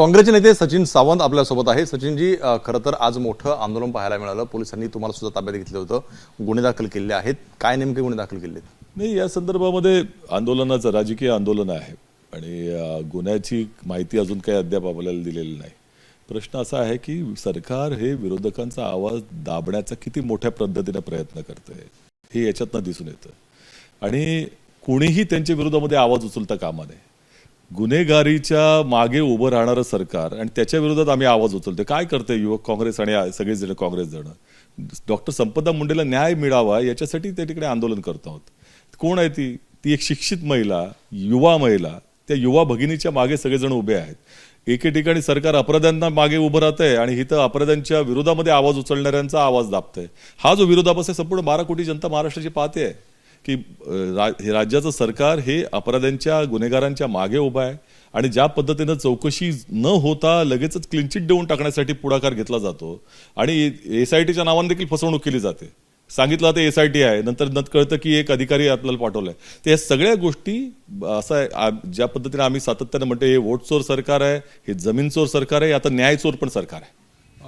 काँग्रेसचे नेते सचिन सावंत आपल्यासोबत आहे सचिनजी खरं तर आज मोठं आंदोलन पाहायला मिळालं. पोलिसांनी तुम्हाला सुद्धा ताब्यात घेतलं होतं. गुन्हे दाखल केले आहेत. काय नेमके गुन्हे दाखल केले नाही या संदर्भामध्ये आंदोलनाचं राजकीय आंदोलन आहे. आणि गुन्ह्याची माहिती अजून काही अद्याप आपल्याला दिलेली नाही. प्रश्न असा आहे की सरकार हे विरोधकांचा आवाज दाबण्याचा किती मोठ्या पद्धतीने प्रयत्न करतंय हे याच्यातनं दिसून येतं. आणि कुणीही त्यांच्या विरोधामध्ये आवाज उचलता कामा नये. गुन्हेगारीच्या मागे उभं राहणारं सरकार आणि त्याच्या विरोधात आम्ही आवाज उचलतो काय करते युवक काँग्रेस आणि सगळेजण काँग्रेस जण? डॉक्टर संपदा मुंडेला न्याय मिळावा याच्यासाठी त्या ठिकाणी आंदोलन करत आहोत. कोण आहे ती? ती एक शिक्षित महिला युवा महिला. त्या युवा भगिनीच्या मागे सगळेजण उभे आहेत. एके ठिकाणी सरकार अपराध्यांना मागे उभं राहत आहे आणि इथं अपराध्यांच्या विरोधामध्ये आवाज उचलणाऱ्यांचा आवाज दाबतंय. हा जो विरोधाभास आहे संपूर्ण बारा कोटी जनता महाराष्ट्राची पाहते आहे. की रा- हे राज्याचं सरकार हे अपराध्यांच्या गुन्हेगारांच्या मागे उभं आहे आणि ज्या पद्धतीनं चौकशी न होता लगेचच क्लिनचिट देऊन टाकण्यासाठी पुढाकार घेतला जातो आणि एस आय टीच्या नावाने देखील फसवणूक केली जाते. सांगितलं आता एस आय टी आहे नंतर नंतर कळतं की एक अधिकारी आपल्याला पाठवलाय. तर या सगळ्या गोष्टी असं ज्या पद्धतीने आम्ही सातत्याने म्हणतो हे वोट चोर सरकार आहे हे जमीन चोर सरकार आहे आता न्याय चोर पण सरकार आहे.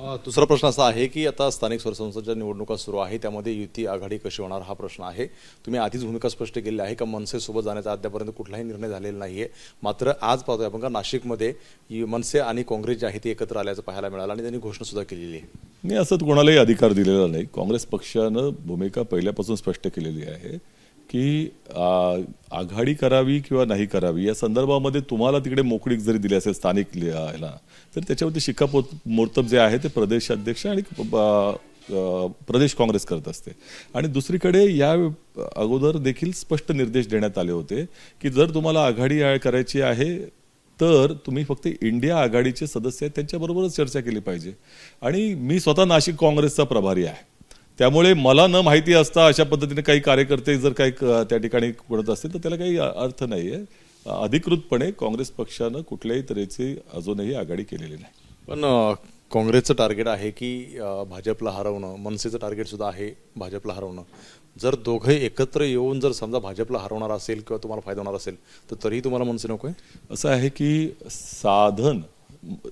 दुसरा प्रश्न असा आहे की आता स्थानिक स्वरसंस्थांच्या निवडणुका सुरू आहे त्यामध्ये युती आघाडी कशी होणार हा प्रश्न आहे. तुम्ही आधीच भूमिका स्पष्ट केली आहे का? मनसेसोबत जाण्याचा अद्यापर्यंत कुठलाही निर्णय झालेला नाही आहे मात्र आज पाहतोय आपण का नाशिकमध्ये मनसे आणि काँग्रेस जे आहे ते एकत्र आल्याचं पाहायला मिळालं आणि त्यांनी घोषणासुद्धा केलेली आहे. मी असं कोणालाही अधिकार दिलेला नाही. काँग्रेस पक्षानं भूमिका पहिल्यापासून स्पष्ट केलेली आहे. की आघाडी करावी किंवा नाही करावी या संदर्भामध्ये तुम्हाला तिकडे मोकळीक जरी दिली असेल स्थानिक लि- ह्याला तर त्याच्यावरती शिक्कापोत मोर्तब जे आहे ते प्रदेशाध्यक्ष आणि प्रदेश काँग्रेस करत असते. आणि दुसरीकडे या अगोदर देखील स्पष्ट निर्देश देण्यात आले होते की जर तुम्हाला आघाडी करायची आहे तर तुम्ही फक्त इंडिया आघाडीचे सदस्य आहेत त्यांच्याबरोबरच चर्चा केली पाहिजे. आणि मी स्वतः नाशिक काँग्रेसचा प्रभारी आहे. त्यामुळे मला न माहिती असता अशा पद्धतीने काही कार्यकर्ते जर काही क- त्या ठिकाणी करत असतील तर त्याला काही अर्थ नाही आहे अधिकृतपणे काँग्रेस पक्षानं कुठल्याही तऱ्हेची अजूनही आघाडी केलेली नाही. पण काँग्रेसचं टार्गेट आहे की भाजपला हरवणं मनसेचं टार्गेट सुद्धा आहे भाजपला हरवणं. जर दोघे एकत्र येऊन जर समजा भाजपला हरवणार असेल किंवा तुम्हाला फायदा होणार असेल तर तरीही तुम्हाला मनसे नको आहे? असं आहे की साधन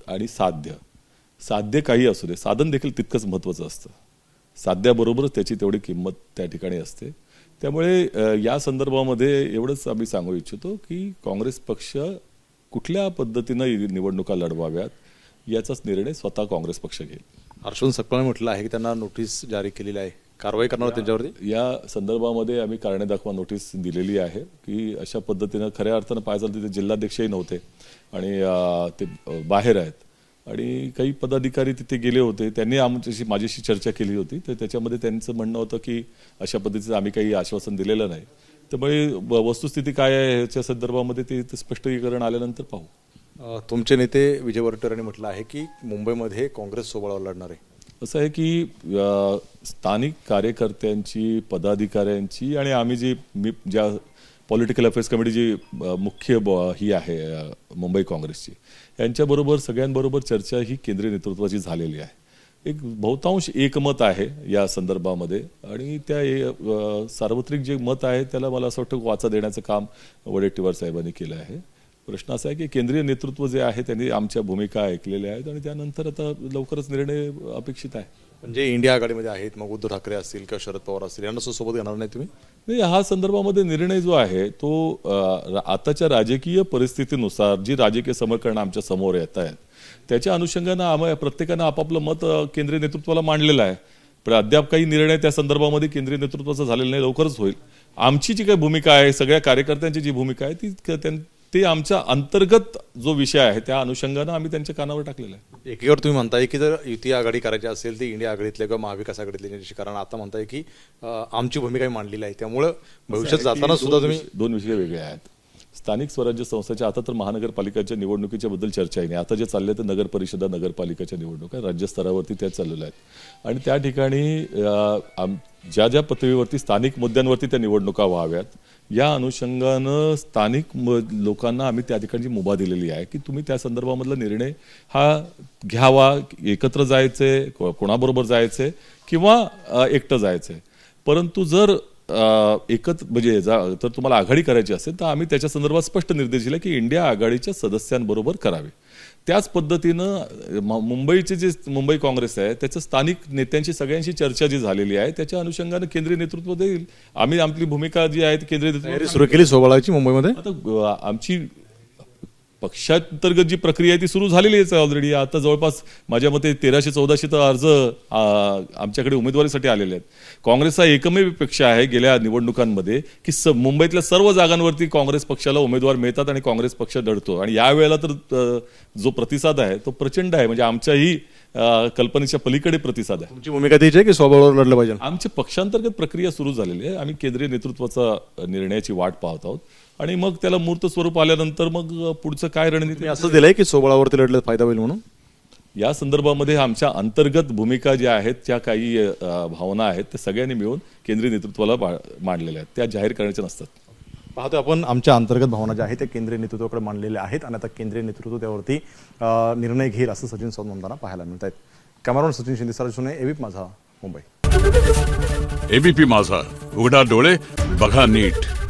आणि साध्य. साध्य काही असू दे. साधन देखील तितकंच महत्त्वाचं असतं. साध्याबरोबरच त्याची तेवढी किंमत त्या ठिकाणी असते. त्यामुळे या संदर्भामध्ये एवढंच आम्ही सांगू इच्छितो की काँग्रेस पक्ष कुठल्या पद्धतीनं निवडणुका लढवाव्यात याचाच निर्णय स्वतः काँग्रेस पक्ष घेईल. हर्षवर्धन सकपाळने म्हटलं आहे की त्यांना नोटीस जारी केलेली आहे. कारवाई करणार त्यांच्यावरती? या संदर्भामध्ये आम्ही कारणे दाखवा नोटीस दिलेली आहे की अशा पद्धतीनं खऱ्या अर्थानं पाहायचं तिथे जिल्हाध्यक्षही नव्हते आणि ते बाहेर आहेत. आणि काही पदाधिकारी तिथे गेले होते. त्यांनी आमच्याशी माझ्याशी चर्चा केली होती तर त्याच्यामध्ये त्यांचं म्हणणं होतं की अशा पद्धतीचं आम्ही काही आश्वासन दिलेलं नाही. त्यामुळे वस्तुस्थिती काय आहे ह्याच्या संदर्भामध्ये ते स्पष्टीकरण आल्यानंतर पाहू. तुमचे नेते विजय वरटरांनी म्हटलं आहे की मुंबईमध्ये काँग्रेस सोबळावर लढणार आहे. असं आहे की स्थानिक कार्यकर्त्यांची पदाधिकाऱ्यांची आणि आम्ही जी मी ज्या पॉलिटिकल अफेअर्स कमिटी जी मुख्य ही आहे मुंबई काँग्रेसची यांच्याबरोबर सगळ्यांबरोबर चर्चा ही केंद्रीय नेतृत्वाची झालेली आहे. एक बहुतांश एकमत आहे या संदर्भामध्ये आणि त्या ए- सार्वत्रिक जे मत आहे त्याला मला असं वाटतं वाचा देण्याचं काम वडेट्टीवार साहेबांनी केलं आहे. प्रश्न असा आहे की केंद्रीय नेतृत्व जे आहे त्यांनी आमच्या भूमिका ऐकलेल्या आहेत आणि त्यानंतर आता लवकरच निर्णय अपेक्षित आहे. म्हणजे इंडिया आघाडीमध्ये आहेत मग उद्धव ठाकरे असतील किंवा शरद पवार असतील यांना सोबत घेणार नाही तुम्ही? नाही हा संदर्भामध्ये निर्णय जो आहे तो आताच्या राजकीय परिस्थितीनुसार जी राजकीय समीकरणं आमच्यासमोर येत आहेत त्याच्या अनुषंगानं आम्हा प्रत्येकानं आपापलं मत केंद्रीय नेतृत्वाला मांडलेलं आहे. पण अद्याप काही निर्णय त्या संदर्भामध्ये केंद्रीय नेतृत्वाचा झालेला नाही लवकरच होईल. आमची जी काही भूमिका आहे सगळ्या कार्यकर्त्यांची जी भूमिका आहे ती ते आमच्या अंतर्गत जो विषय आहे त्या अनुषंगानं आम्ही त्यांच्या कानावर टाकलेला आहे. एकीकडे तुम्ही म्हणताय की जर युती आघाडी करायची असेल तर इंडिया आघाडीतल्या किंवा महाविकास आघाडीतल्या कारण आता म्हणताय की अ, आमची भूमिका मांडलेली आहे. त्यामुळं भविष्यात जाताना सुद्धा तुम्ही दोन विषय वेगळे आहेत. स्थानिक स्वराज्य संस्थेच्या आता तर महानगरपालिकाच्या निवडणुकीच्या बद्दल चर्चा आहे. नाही आता जे चालले ते नगर परिषदा नगरपालिकाच्या निवडणुका राज्यस्तरावरती त्या चाललेल्या आहेत. आणि त्या ठिकाणी आम- ज्या ज्या पदवीवरती स्थानिक मुद्द्यांवरती त्या निवडणुका व्हाव्यात या अनुषंगानं स्थानिक म- लोकांना आम्ही त्या ठिकाणची मुभा दिलेली आहे की तुम्ही त्या संदर्भामधला निर्णय हा घ्यावा एकत्र जायचे कोणाबरोबर जायचे किंवा एकटं जायचंय. परंतु जर एकत्र म्हणजे जा- तर तुम्हाला आघाडी करायची असेल तर आम्ही त्याच्या संदर्भात स्पष्ट निर्देश दिले की इंडिया आघाडीच्या सदस्यांबरोबर करावे. त्याच पद्धतीनं मुंबईचे जे मुंबई काँग्रेस आहे त्याचं स्थानिक नेत्यांशी सगळ्यांशी चर्चा जी झालेली आहे त्याच्या अनुषंगानं केंद्रीय नेतृत्व देईल. आम्ही आपली भूमिका जी आहे केंद्रीय नेतृत्व सुरू केली सोबळाची मुंबईमध्ये? आता आमची पक्षांतर्गत जी प्रक्रिया आहे ती सुरू झालेलीच आहे ऑलरेडी आता जवळपास माझ्या मते तेराशे चौदाशे तर अर्ज आमच्याकडे उमेदवारीसाठी आलेले आहेत. काँग्रेस हा एकमेव पक्ष आहे गेल्या निवडणुकांमध्ये की स मुंबईतल्या सर्व जागांवरती काँग्रेस पक्षाला उमेदवार मिळतात आणि काँग्रेस पक्ष लढतो. आणि यावेळेला तर जो प्रतिसाद आहे तो प्रचंड आहे. म्हणजे आमच्याही कल्पनेच्या पलीकडे प्रतिसाद आहे. तुमची भूमिका तीच आहे की स्वबळावर लढलं पाहिजे? आमची पक्षांतर्गत प्रक्रिया सुरू झालेली आहे. आम्ही केंद्रीय नेतृत्वाचा निर्णयाची वाट पाहत आहोत. आणि मग त्याला मूर्त स्वरूप आल्यानंतर मग पुढचं काय रणनीती? मी असं दिलंय की स्वबळावरती लढलं फायदा होईल म्हणून? या संदर्भामध्ये आमच्या अंतर्गत भूमिका ज्या आहेत त्या काही भावना आहेत त्या सगळ्यांनी मिळून केंद्रीय नेतृत्वाला मा- मांडलेल्या आहेत. त्या जाहीर करायच्या नसतात. पाहतोय आपण आमच्या अंतर्गत भावना ज्या आहेत त्या केंद्रीय नेतृत्वाकडे मांडलेल्या आहेत आणि आता केंद्रीय नेतृत्व त्यावरती निर्णय घेईल असं सचिन सावंत म्हणताना पाहायला मिळत आहेत कॅमेरॉन सचिन शिंदे सर सुने एविप माझा मुंबई. एबीपी माझा उघडा डोळे बघा नीट.